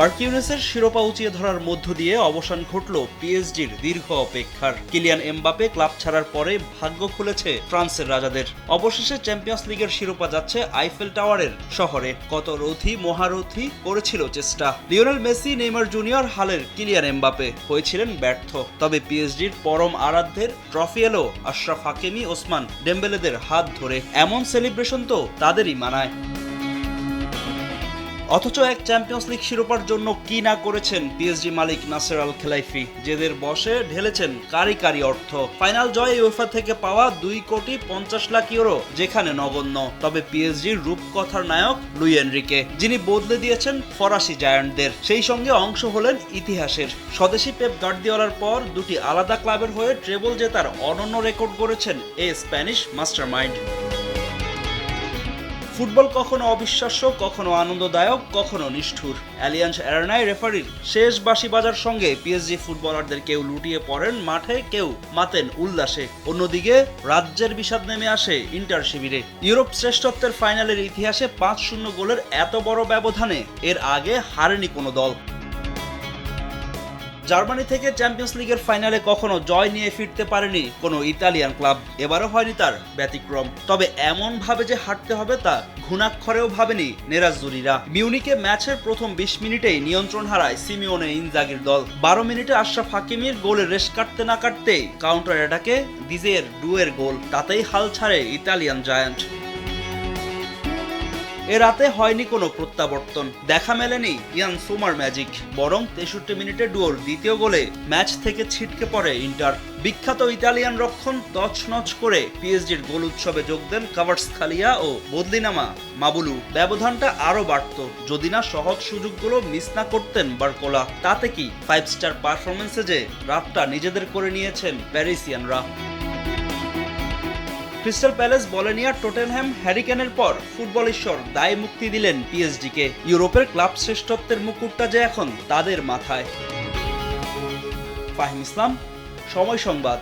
মার্কিউনেসের শিরোপা উঁচিয়ে ধরার মধ্য দিয়ে অবসান ঘটল পিএসজির দীর্ঘ অপেক্ষার। কিলিয়ান এমবাপে ক্লাব ছাড়ার পরে ভাগ্য খুলেছে ফ্রান্সের রাজাদের। অবশেষে চ্যাম্পিয়ন্স লিগের শিরোপা যাচ্ছে আইফেল টাওয়ারের শহরে। কত রথি, মহারথি করেছিল চেষ্টা। লিওনেল মেসি, নেইমার জুনিয়র হালের কিলিয়ান এমবাপে হয়েছিলেন ব্যর্থ। তবে পিএসজির পরম আরাধ্যের ট্রফি এলো আশরাফ হাকিমি, ওসমান ডেম্বেলেদের হাত ধরে। এমন সেলিব্রেশন তো তাদেরই মানায়। অথচ এক চ্যাম্পিয়ন্স লিগ শিরোপার জন্য কি না করেছেন পিএসজি মালিক নাসের আল খেলাইফি যেদের বসে ঢেলেছেন কারি কারি অর্থ। ফাইনাল জয় ইউএফা থেকে পাওয়া দুই কোটি পঞ্চাশ লাখ ইউরো, যেখানে নগণ্য। তবে পিএসজির রূপকথার নায়ক লুই এনরিকে, যিনি বদলে দিয়েছেন ফরাসি জায়ান্টদের। সেই সঙ্গে অংশ হলেন ইতিহাসের। স্বদেশি পেপ গার্দিওলার পর দুটি আলাদা ক্লাবের হয়ে ট্রেবল জেতার অনন্য রেকর্ড করেছেন এ স্প্যানিশ মাস্টারমাইন্ড। ফুটবল কখনো অবিশ্বাস্য, কখনো আনন্দদায়ক, কখনো নিষ্ঠুর। অ্যালিয়ান্স এরনাই রেফারির শেষ বাসি বাজার সঙ্গে পিএসজি ফুটবলারদের কেউ লুটিয়ে পড়েন মাঠে, কেউ মাতেন উল্লাসে। অন্যদিকে রাজ্যের বিষাদ নেমে আসে ইন্টার শিবিরে। ইউরোপ শ্রেষ্ঠত্বের ফাইনালের ইতিহাসে পাঁচ শূন্য গোলের এত বড় ব্যবধানে এর আগে হারেনি কোনো দল। জার্মানি থেকে চ্যাম্পিয়ন্স লিগের ফাইনালে কখনো জয় নিয়ে ফিরতে পারেনি কোনো ইতালিয়ান ক্লাব। এবারও হয়নি তার ব্যতিক্রম। তবে এমন ভাবে যে হারতে হবে তা ঘুণাক্ষরেও ভাবেনি নেরাজুরিরা। মিউনিকে ম্যাচের প্রথম বিশ মিনিটেই নিয়ন্ত্রণ হারায় সিমিওনে ইনজাগির দল। বারো মিনিটে আশরাফ হাকিমির গোলে রেশ কাটতে না কাটতেই কাউন্টার অ্যাটাকে দিজের ডুয়ের গোল। তাতেই হাল ছাড়ে ইতালিয়ান জায়ান্ট। এ রাতে হয়নি কোনো প্রত্যাবর্তন। দেখা মেলেনি ইয়ান সুমার ম্যাজিক, বরং তেষট্টি মিনিটে ডুয়োর দ্বিতীয় গোলে ম্যাচ থেকে ছিটকে পড়ে ইন্টার। বিখ্যাত ইতালিয়ান রক্ষণ তছনছ করে পিএসজির গোল উৎসবে যোগ দেন কাভার্স খালিয়া ও বদলিনামা। মাবুলু, ব্যবধানটা আরও বাড়ত। যদি না সহজ সুযোগগুলো মিস না করতেন বারকোলা, তাতে কি ফাইভ স্টার পারফরমেন্সে যে রাতটা নিজেদের করে নিয়েছেন প্যারিসিয়ানরা। ক্রিস্টাল প্যালেস, বলেনিয়া টোটেনহ্যাম হ্যারিকেনের পর ফুটবল ঈশ্বর দায় মুক্তি দিলেন পিএসডিকে ইউরোপের ক্লাব শ্রেষ্ঠত্বের মুকুটটা যে এখন, তাদের মাথায়। ফাহিম ইসলাম, সময় সংবাদ।